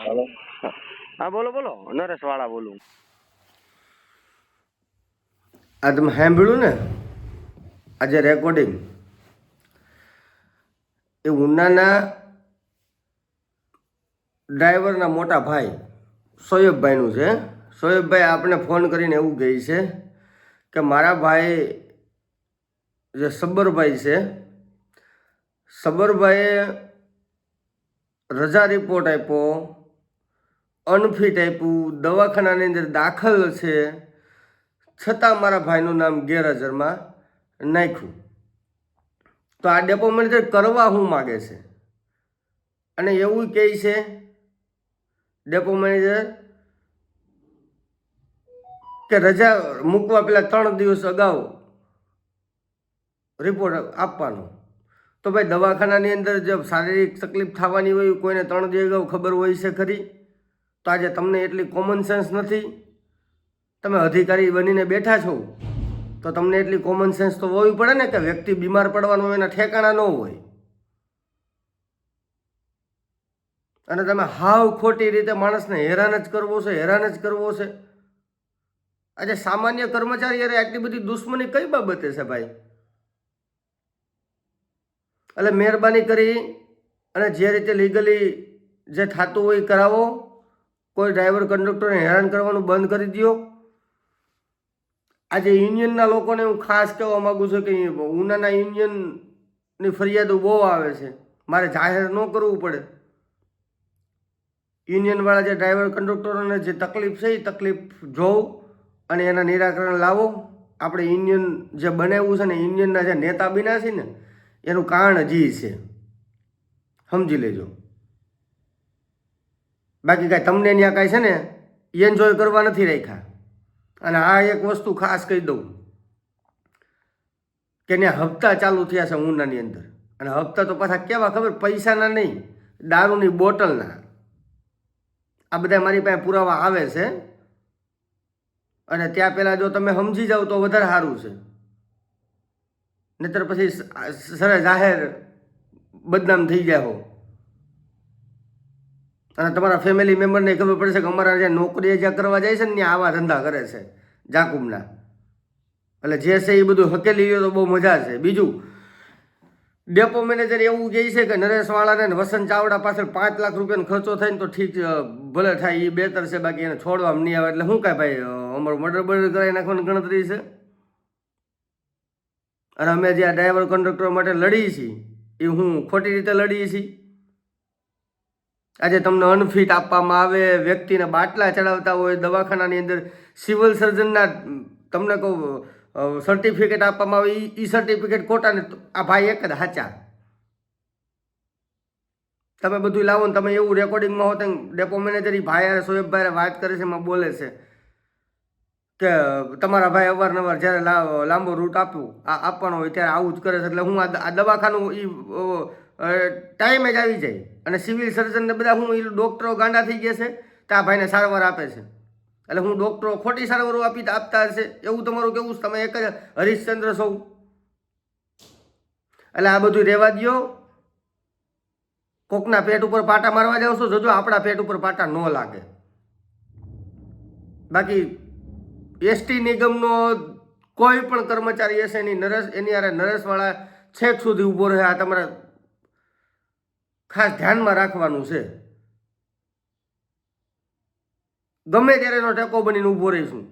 હાલો. હા, બોલો બોલો. નરેશ વાળા બોલું. આ તમે સાંભળ્યું ને? આજે રેકોર્ડિંગ એ ઉનાના ડ્રાઈવરના મોટા ભાઈ, સોયબભાઈનું છે. સોયબભાઈ આપણે ફોન કરીને એવું કહે છે કે મારા ભાઈ જે સબરભાઈ છે, સબરભાઈએ રજા રિપોર્ટ આપ્યો. અનફિટ આપ્યું, દવાખાનાની અંદર દાખલ છે. છતાં મારા ભાઈનું નામ ગેરહાજરમાં નાખ્યું. તો આ ડેપો મેનેજર કરવા હું માગે છે? અને એવું કહે છે, ડેપો મેનેજર, કે રજા મૂકવા પહેલાં ત્રણ દિવસ અગાઉ રિપોર્ટ આપવાનો. તો ભાઈ દવાખાનાની અંદર જે શારીરિક તકલીફ થવાની હોય, કોઈને ત્રણ દિવસ અગાઉ ખબર હોય છે ખરી? તો આજે તમને એટલી કોમન સેન્સ નથી? તમે અધિકારી બનીને બેઠા છો, તો તમને એટલી કોમન સેન્સ તો હોવી પડે ને કે વ્યક્તિ બીમાર પડવાનું એના ઠેકાણા ન હોય. અને તમે હાવ ખોટી રીતે માણસને હેરાન જ કરવો છે, હેરાન જ કરવો છે. આજે સામાન્ય કર્મચારી અરે આટલી બધી દુશ્મની કઈ બાબતે છે ભાઈ? એટલે મહેરબાની કરી અને જે રીતે લીગલી જે થતું હોય કરાવો. કોઈ ડ્રાઈવર કંડક્ટરને હેરાન કરવાનું બંધ કરી દો આજે યુનિયનના લોકોને હું ખાસ કહેવા માગું છું કે ઉનાના યુનિયનની ફરિયાદો બહુ આવે છે. મારે જાહેર ન કરવું પડે. યુનિયનવાળા જે ડ્રાઈવર કંડક્ટરોને જે તકલીફ છે એ તકલીફ જોઉં અને એના નિરાકરણ લાવો. આપણે યુનિયન જે બનાવ્યું છે ને યુનિયનના જે નેતા બિના છે ને, એનું કારણ હજી છે. સમજી લેજો. બાકી કાંઈ તમને ત્યાં કાંઈ છે ને એન્જોય કરવા નથી રાખ્યા. અને આ એક વસ્તુ ખાસ કહી દઉં કે ત્યાં હપ્તા ચાલુ થયા છે ઉનાની અંદર. અને હપ્તા તો પાછા કેવા ખબર? પૈસાના નહીં, દારૂની બોટલના. આ બધા મારી પાસે પુરાવા આવે છે. અને ત્યાં પહેલાં જો તમે સમજી જાઓ તો વધારે સારું છે. નહીતર પછી સરસ જાહેર બદનામ થઈ ગયા હો. અને તમારા ફેમિલી મેમ્બરને ખબર પડશે કે અમારા જે નોકરી જ્યાં કરવા જાય છે ને ત્યાં આવા ધંધા કરે છે, જાકુમના. એટલે જે છે એ બધું હકેલી ગયો તો બહુ મજા છે. બીજું ડેપો મેનેજર એવું કહે છે કે નરેશવાળાને વસંત ચાવડા પાછળ પાંચ લાખ રૂપિયાનો ખર્ચો થાય ને તો ઠીક ભલે થાય એ બેતર છે, બાકી એને છોડવામાં નહીં આવે. એટલે શું કાંઈ ભાઈ, અમારું મર્ડર બર્ડર કરાવી નાખવાની ગણતરી છે? અને અમે જે ડ્રાઈવર કંડક્ટર માટે લડીએ છીએ, એ હું ખોટી રીતે લડીએ છીએ? આજે તમને અનફિટ આપવામાં આવે, વ્યક્તિને બાટલા ચડાવતા હોય, દવાખાનાની અંદર સિવિલ સર્જનના તમને કહું સર્ટિફિકેટ આપવામાં આવે એ સર્ટિફિકેટ ખોટાને આ ભાઈ એક જ સાચા. તમે બધું લાવો ને તમે એવું રેકોર્ડિંગમાં હો તો ડેપો મેનેજર એ ભાઈ સોએબભાઈ વાત કરે છે, એમાં બોલે છે કે, તમારા ભાઈ અવારનવાર જ્યારે લાંબો રૂટ આપ્યું, આ આપવાનો હોય ત્યારે આવું જ કરે છે, એટલે હું આ દવાખાનું એ ટાઈમે જ આવી જાય. અને સિવિલ સર્જનને બધા હું એ ડૉક્ટરો ગાંડા થઈ ગયા છે, તો આ ભાઈને સારવાર આપે છે. એટલે હું ડૉક્ટરો ખોટી સારવારો આપી આપતા હશે. એવું તમારું કેવું? તમે એક જ હરીશચંદ્ર સૌ એટલે આ બધું રહેવા દો કોકના પેટ ઉપર પાટા મારવા જાવ છો, જોજો આપણા પેટ ઉપર પાટા ન લાગે. બાકી એસટી નિગમનો કોઈ પણ કર્મચારી હશે એની નરેશ એની યારે નરેશવાળા છેક સુધી ઊભો રહે, આ તમારે ખાસ ધ્યાનમાં રાખવાનું છે. ગમે ત્યારે ટેકો બનીને ઊભો રહીશું.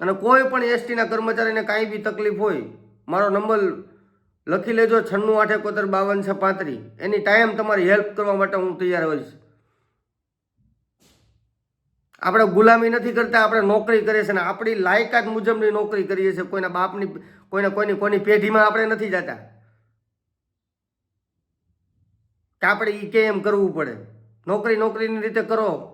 અને કોઈ પણ એસટીના કર્મચારીને કાંઈ બી તકલીફ હોય, મારો નંબર લખી લેજો છન્નું આઠ એકોતેર બાવન છે પાંત્રી. એની ટાઈમ તમારી હેલ્પ કરવા માટે હું તૈયાર હોઈશ. આપણે ગુલામી નથી કરતા, આપણે નોકરી કરીએ છીએ ને આપણી લાયકાત મુજબની નોકરી કરીએ છીએ. કોઈના બાપની, કોઈને કોઈની કોઈની પેઢીમાં આપણે નથી જતા. કે આપણે એ કે એમ કરવું પડે. નોકરી નોકરીની રીતે કરો.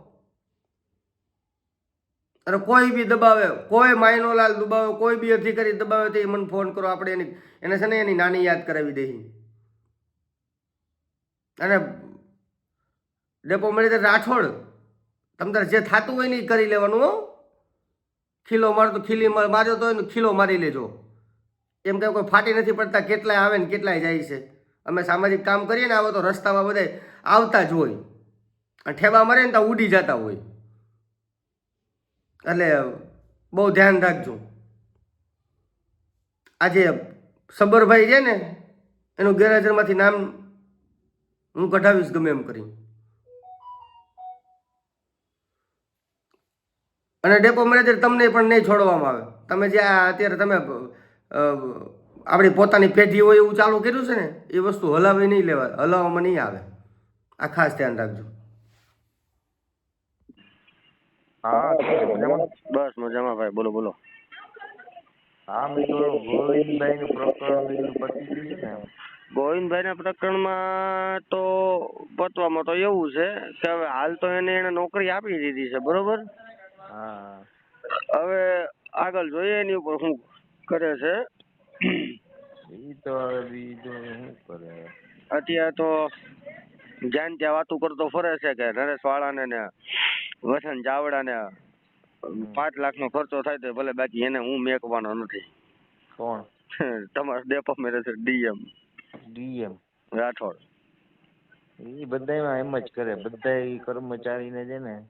અને કોઈ બી દબાવે, કોઈ માયનોલાલ દબાવે, કોઈ બી અધિકારી દબાવે તો એ મને ફોન કરો. આપણે એની, એને છે ને એની નાની યાદ કરાવી દઈએ. અને ડેપો મેનેજર રાઠોડ, તમ તારે જે થતું હોય ને એ કરી લેવાનું, હો. ખીલો મારતો, ખીલી માર- માર્યો તો ખીલો મારી લેજો. એમ કે કોઈ ફાટી નથી પડતા કેટલાય આવે ને કેટલાય જાય છે. અમે સામાજિક કામ કરીએ ને આવો તો રસ્તામાં બધે આવતા જ હોય. અને ઠેબા મરે ને તો ઉડી જતા હોય. એટલે બહુ ધ્યાન રાખજો. આજે સબરભાઈ છે ને, એનું ગેરહાજરમાંથી નામ હું કઢાવીશ ગમે એમ કરી અને ડેપો મેનેજર તમને પણ નહીં છોડવામાં આવે. તમે જે અત્યારે તમે આપણી પોતાની પેઢી હોય એવું ચાલુ કર્યું છે ને એ વસ્તુ હલાવી નહીં લેવા હલાવવામાં નહીં આવે. આ ખાસ ધ્યાન રાખજો. હા બસ મજામાં ભાઈ બોલો બોલો. હા મિત્રો ગોવિંદભાઈ નું પ્રકરણ પતી ગયું છે ને ગોવિંદભાઈના પ્રકરણમાં તો પતવામાં તો એવું છે કે હવે હાલ તો એને એને નોકરી આપી દીધી છે બરોબર? હા. હવે આગળ જોઈએ એની ઉપર શું કરે છે. ઈ તો હવે બીજું શું કરે? અત્યારે તો જ્યાં ત્યાં વાતું કરતો ફરે છે કે નરેશ વાળાને ને વસંત ચાવડાને પાંચ લાખનો ખર્ચો થાય તો ભલે બાકી એને હું મેકવાનો નથી. કોણ? તમારો ડેપો છે ડીએમ. ડીએમ? રાઠોડ. એ બધાયમાં એમ જ કરે. બધાય કર્મચારીને છે ને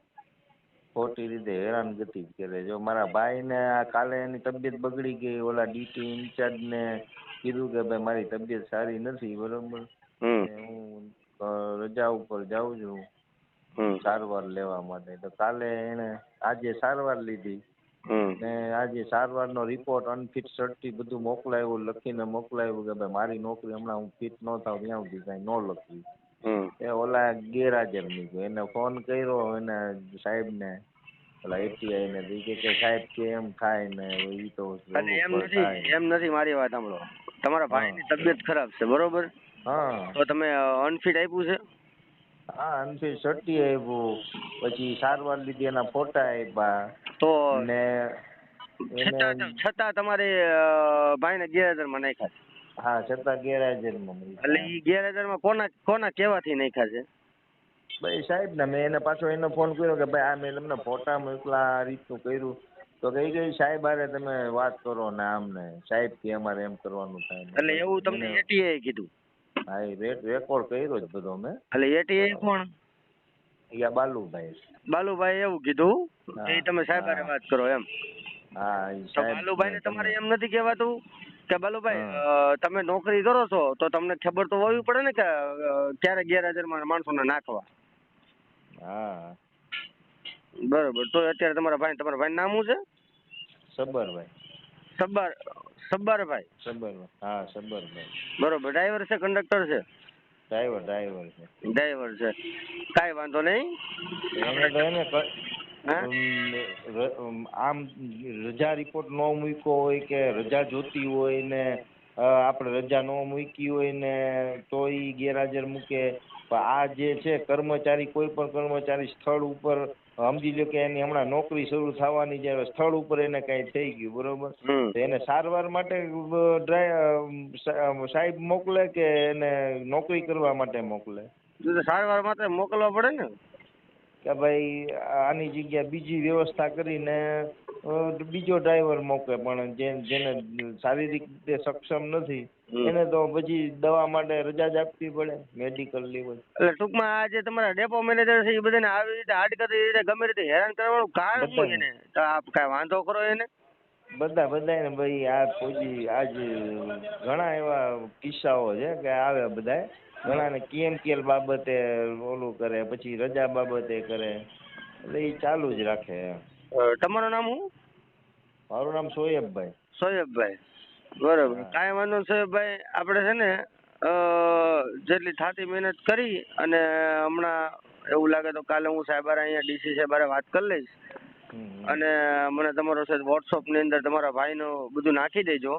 ખોટી રીતે હેરાનગતિ ગતિ કરે જો મારા ભાઈને ને કાલે એની તબિયત બગડી ગઈ ઓલા ડીટી ઇન્ચાર્જ ને કીધું કે ભાઈ મારી તબિયત સારી નથી બરોબર? હું રજા ઉપર જાઉં છું સારવાર લેવા માટે. તો કાલે એને આજે સારવાર લીધી. ને આજે સારવારનો રિપોર્ટ અનફિટ સર્ટી બધું મોકલાવ્યું લખીને મોકલાવ્યું કે ભાઈ મારી નોકરી હમણાં હું ફિટ ન થાવ ત્યાં સુધી કાંઈ ન લખવી એ ઓલા ગેરહાજર નીકળ્યો એને ફોન કર્યો એને સાહેબને ઓલા એટીઆઈ ને ઈ કે સાહેબ કે એમ થાય ને એ તો અને એમ નથી એમ નથી મારી વાત સાંભળો. તમારા ભાઈની તબિયત ખરાબ છે બરોબર? હા. તો તમે અનફિટ આપ્યું છે? હા અનફિટ સટી આપ્યું. પછી સારવાર લીધી એના ફોટા આપ્યા. તો ને છતાં તમારે ભાઈને ગેરહાજરમાં નાખ્યા છે. હા છતાં ગેરહાજરમાં મળી એટલે ઈ ગેરહાજરમાં કોના કોના કેવાથી નાખ્યા છે? ભાઈ સાહેબ ને મેં એને પાછો એનો ફોન કર્યો કે ભાઈ આ મેં તમને ફોટા મોકલા આ રીતનું કર્યું. તો કઈ ગઈ સાહેબ આરે તમે વાત કરો ને આમ ને સાહેબ કે અમારે એમ કરવાનું થાય એટલે એવું તમને એટીઆઈ કીધું? હા એ રેકોર્ડ કર્યો જ બધો મેં. એટલે એટીઆઈ કોણ? યા બાલુભાઈ. બાલુભાઈ એવું કીધું? કે તમે સાહેબ હારે વાત કરો એમ. હા તો સાહેબ બાલુભાઈ ને તમારે એમ નથી કહેવાતું? કે બાલુભાઈ તમે નોકરી કરો છો તો તમને ખબર તો હોવી પડે ને કે ક્યારે ગેરહાજરમાં માણસોને નાખવા? હા. બરોબર તો અત્યારે તમારા ભાઈ તમારા ભાઈ નામ શું છે? સબ્બરભાઈ. સબ્બાર સબ્બરભાઈ. સબરભાઈ હા સબ્બરભાઈ. બરોબર ડ્રાઈવર છે કંડક્ટર છે? ડ્રાઈવર ડ્રાઈવર છે. ડ્રાઈવર છે. કાંઈ વાંધો નહીં. એને તો એને અમ, અમ, આમ રજા રિપોર્ટ ન મૂક્યો હોય કે રજા જોતી હોય ને આપણે રજા ન મૂકી હોય ને તો ઈ ગેરહાજર મૂકે. આ જે છે કર્મચારી કોઈ પણ કર્મચારી સ્થળ ઉપર સમજી લો કે એની હમણાં નોકરી શરૂ થવાની છે સ્થળ ઉપર એને કાંઈ થઈ ગયું બરોબર? તો એને સારવાર માટે સાહેબ મોકલે કે એને નોકરી કરવા માટે મોકલે? સારવાર માટે મોકલવા પડે ને. કે ભાઈ આની જગ્યા બીજી વ્યવસ્થા કરીને બીજો ડ્રાઈવર મોકલે પણ જેને શારીરિક રીતે સક્ષમ નથી. એને તો પછી દવા માટે રજા જ આપવી પડે મેડિકલ લેવલ એટલે ટૂંકમાં આ જે તમારા ડેપો મેનેજર છે એ બધાને આવી રીતે આડકતરી રીતે ગમે રીતે હેરાન કરવાનું કારણ શું એને? તો આપ કાંઈ વાંધો કરો એને? બધા બધા ને ભાઈ આ કોઈ આજ ઘણા એવા કિસ્સાઓ છે કે આવે બધાય. ઘણાને કેએમકેએલ બાબતે ઓલું કરે પછી રજા બાબતે કરે. એટલે એ ચાલુ જ રાખે. તમારું નામ શું? મારું નામ સોએબભાઈ સોયબભાઈ. બરોબર. કાંઈ વાંધો નહીં ભાઈ આપણે છે ને જેટલી થાતી મહેનત કરી અને હમણાં એવું લાગે તો કાલે હું સાહેબ હારે અહીંયા ડીસી સાહેબ હારે વાત કરી લઈશ. અને મને તમારો સાહેબ વોટ્સઅપની અંદર તમારા ભાઈનું બધું નાખી દેજો.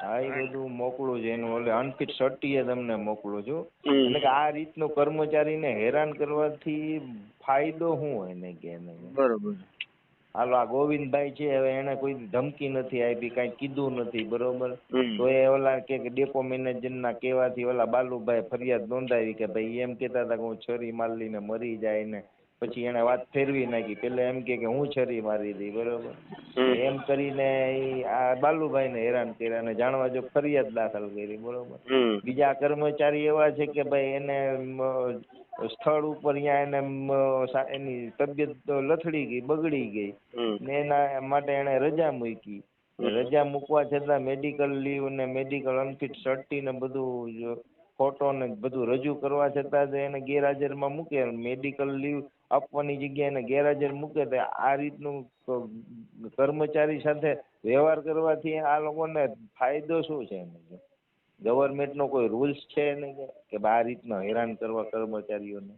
હા એ બધું મોકલું છે એનું ઓલે અનફિટ એ તમને મોકલું છું એટલે કે આ રીતનું કર્મચારીને હેરાન કરવાથી ફાયદો શું એને કે નહીં? બરોબર. હાલો આ ગોવિંદભાઈ છે હવે એને કોઈ ધમકી નથી આપી કાંઈ કીધું નથી બરોબર? તો એ ઓલા કે ડેપો મેનેજરના કહેવાથી ઓલા બાલુભાઈ ફરિયાદ નોંધાવી કે ભાઈ એમ કહેતા હતા કે હું છરી મારીને મરી જાય ને પછી એને વાત ફેરવી નાખી. પેલા એમ કે કે હું છરી મારી હતી બરોબર? એમ કરીને આ બાલુભાઈ ને હેરાન કર્યા અને જાણવા જો ફરિયાદ દાખલ કરી બરોબર? બીજા કર્મચારી એવા છે કે ભાઈ એને સ્થળ ઉપર ત્યાં એને એની તબિયત લથડી ગઈ બગડી ગઈ. ને એના માટે એને રજા મૂકી. રજા મૂકવા છતાં મેડિકલ લીવ ને મેડિકલ અનફિટ સર્ટી ને બધું ફોટો ને બધું રજૂ કરવા છતાં એને ગેરહાજરમાં મૂકે. મેડિકલ લીવ આપવાની જગ્યાએ એને ગેરહાજર મૂકે તો આ રીતનું કર્મચારી સાથે વ્યવહાર કરવાથી આ લોકોને ફાયદો શું છે એને? ગવર્મેન્ટનો કોઈ રૂલ્સ છે એને કે આ રીતના હેરાન કરવા કર્મચારીઓને?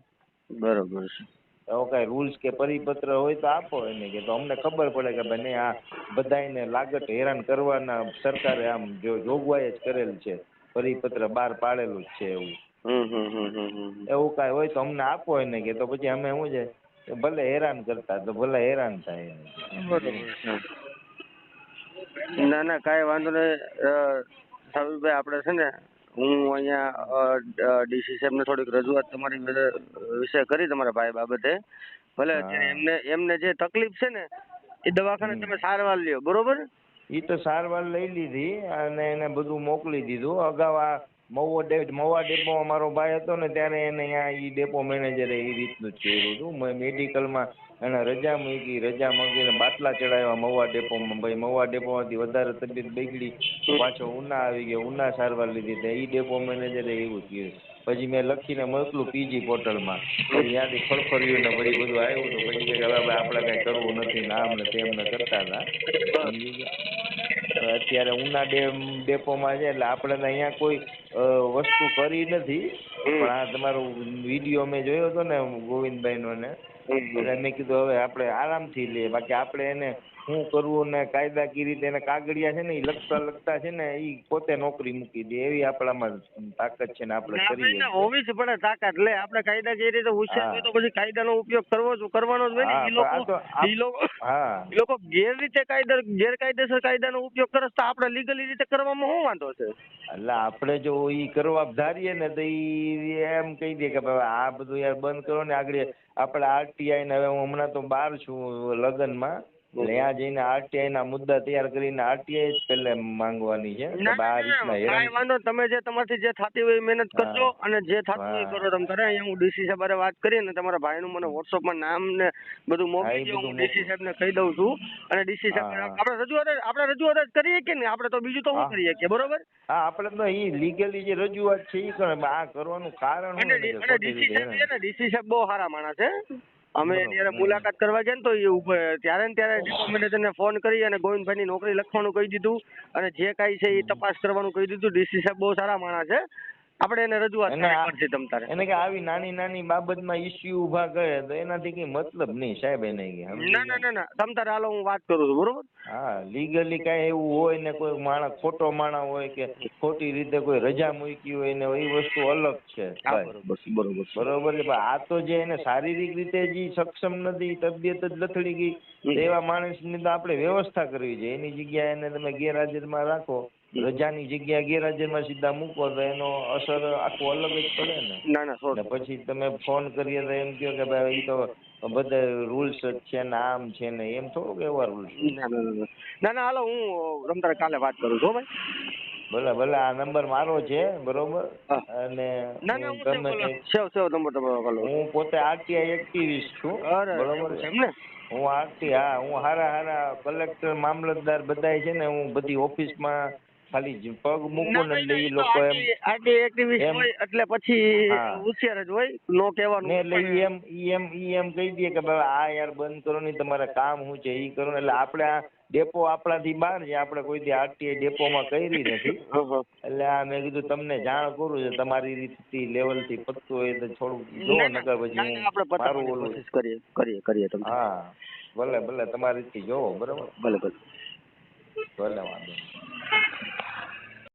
બરોબર છે. એવો કાંઈ રૂલ્સ કે પરિપત્ર હોય તો આપો એને કે તો અમને ખબર પડે કે ભાઈ નહીં આ બધાને લાગત હેરાન કરવાના સરકારે આમ જોગવાઈ જ કરેલ છે. પરિપત્ર બહાર પાડેલું જ છે એવું. હમ હમ હમ હમ હમ એવું કાંઈ હોય તો અમને આપો એને કે તો પછી અમે શું છે? ભલે હેરાન કરતા તો ભલે હેરાન થાય ના ના કાંઈ વાંધો નહીં. સાહેબભાઈ આપણે છે ને હું અહીંયા ડીસી સાહેબને થોડીક રજૂઆત તમારી વિશે- વિશે કરી તમારા ભાઈ બાબતે. ભલે એમને એમને જે તકલીફ છે ને એ દવાખાને તમે સારવાર લ્યો બરોબર? એ તો સારવાર લઈ લીધી અને એને બધું મોકલી દીધું. અગાઉ આ મહુવા ડે મહુવા ડેપોમાં મારો ભાઈ હતો ને, ત્યારે એને અહીંયા ઈ ડેપો મેનેજરે એ રીતનું જ કર્યું હતું. મેં મેડિકલમાં એને રજા મૂકી, રજા મૂકીને બાટલા ચડાવ્યા મહુવા ડેપોમાં. ભાઈ, મહુવા ડેપોમાંથી વધારે તબિયત બગડી પાછો ઉના આવી ગયો. ઉના સારવાર લીધી તો ઈ ડેપો મેનેજરે એવું કર્યું. પછી મેં લખીને મોકલું પીજી પોર્ટલમાં. ત્યાંથી ફરફર્યું ને પછી બધું આવ્યું તો પછી હવે આપણે કાંઈ કરવું નથી ને આમ ને તેમ કરતા હતા. અત્યારે ઉના ડેમ ડેપોમાં છે એટલે આપણે અહીંયા કોઈ વસ્તુ કરી નથી. પણ આ તમારો વીડિયો મેં જોયો હતો ને ગોવિંદભાઈનો ને એટલે મેં કીધું હવે આપણે આરામથી લઈએ. બાકી આપણે એને શું કરવું ને કાયદાકીય રીતે એને કાગળિયા છે ને એ લખતા લખતા છે ને એ પોતે નોકરી મૂકી દે. એવી આપણામાં તાકાત છે ને આપણે ના કરીએ હોવી જ પડે તાકાત. લે આપણે કાયદાકીય રીતે હોશિયાર હોય તો પછી કાયદાનો ઉપયોગ કરવો જ કરવાનો જ હોય ને. લોકો તો લોકો હા. લોકો ગેરરીતે કાયદા ગેરકાયદેસર કાયદાનો ઉપયોગ કરે તો આપણે લીગલી રીતે કરવામાં શું વાંધો છે? એટલે આપણે જો ઈ કરવા ધારીએ ને તો એ એમ કહી દે કે ભાઈ આ બધું યાર બંધ કરો ને આગળ. આપણે આરટીઆઈ ને હવે હું હમણાં તો બહાર છું લગ્નમાં. ત્યાં જઈને આરટીઆઈ ના મુદ્દા તૈયાર કરીને આરટીઆઈ જ પેલે માંગવાની છે કાંઈ વાંધો તમે જે તમારથી જે થતી હોય એ મહેનત કરજો અને જે થતું હોય કરો. તમે તારે અહીંયા હું ડીસી સાહેબ વાત કરી અને તમારા ભાઈનું મને વોટ્સઅપમાં નામ ને બધું મોકલી દઉં દો હું ડીસી સાહેબને કહી દઉં છું. અને ડીસી સાહેબ આપણે રજૂઆત આપણે રજૂઆત જ કરીએ કે નહીં? આપણે તો બીજું તો શું હા. કરીએ કે બરોબર? હા આપણે તો ઈ લીગલી જે રજૂઆત છે એ કરે આ કરવાનું કારણ અને ડીસી સાહેબ છે ને ડીસી સાહેબ બહુ સારા માણસ છે. અમે. ત્યારે મુલાકાત કરવા ગયા ને તો એ ઉપર ત્યારે ને ત્યારે ડેપો મેનેજરને ફોન કરી અને ગોવિંદભાઈની નોકરી લખવાનું કહી દીધું અને જે કાંઈ છે એ તપાસ કરવાનું કહી દીધું. ડીસી સાહેબ બહુ સારા માણસ છે. આપણે એને રજૂઆત કરવી તમ તારે. એને કે આવી નાની નાની બાબતમાં ઇશ્યુ ઊભા કરે તો એનાથી કઈ મતલબ નહીં સાહેબ એને ના ના ના ના. તમ તારે હાલો હું વાત કરું છું બરોબર? હા લીગલી કાંઈ એવું હોય ને કોઈ માણસ ખોટો માણસ હોય કે ખોટી રીતે કોઈ રજા મૂકી હોય ને એ વસ્તુ અલગ છે બરોબર બરોબર બરોબર. આ તો જે એને શારીરિક રીતે જે સક્ષમ નથી તબિયત જ લથડી ગઈ. એવા માણસની તો આપણે વ્યવસ્થા કરવી જોઈએ. એની જગ્યાએ એને તમે ગેરહાજરમાં રાખો. રજાની જગ્યા ગેરહાજરમાં સીધા મૂકો તો એનો અસર આખું અલગ જ પડે ને. ના ના ને પછી તમે ફોન કરીએ તો એમ કહો કે ભાઈ એ તો બધા રૂલ્સ જ છે ને આમ છે ને એમ થોડુંક એવા રૂલ્સ ના ના હાલો હું રમતા કાલે વાત કરું છું ભાઈ. ભલે ભલે આ નંબર મારો છે બરોબર? અને ના તમે સેવ સેવ નંબર તમારો કાલો હું પોતે આરટીઆઈ એક્ટિવિસ્ટ છું બરોબર? છે ને? હું આરટી હા હું હારા હારા કલેક્ટર મામલતદાર બધાય છે ને હું બધી ઓફિસમાં ખાલી પગ મૂકો ને એટલે લોકો એમ આરટી એક્ટિવિસ્ટ હોય એટલે પછી હોશિયાર જ હોય નો કહેવાનું એટલે ઈ એમ. ઈ એમ ઈ એમ કહી દે કે ભાઈ આ યાર બંધ કરો ને તમારે કામ શું છે ઈ કરો. ને એટલે આપણે આ ડેપો આપણાથી બહાર છે આપણે કોઈ દી આરટીઆઈ ડેપોમાં કરી નથી. હા, હા. એટલે આ મેં કીધું તમને જાણ કરું છે તમારી રીતથી લેવલથી પતતું હોય તો થોડુંક જો નકર પછી આપણે હું મારું ઓલું કરીએ કરીએ કરીએ તમે હા ભલે ભલે તમારી રીતથી જોવો બરાબર? ભલે ભલે. ભલે વાંધો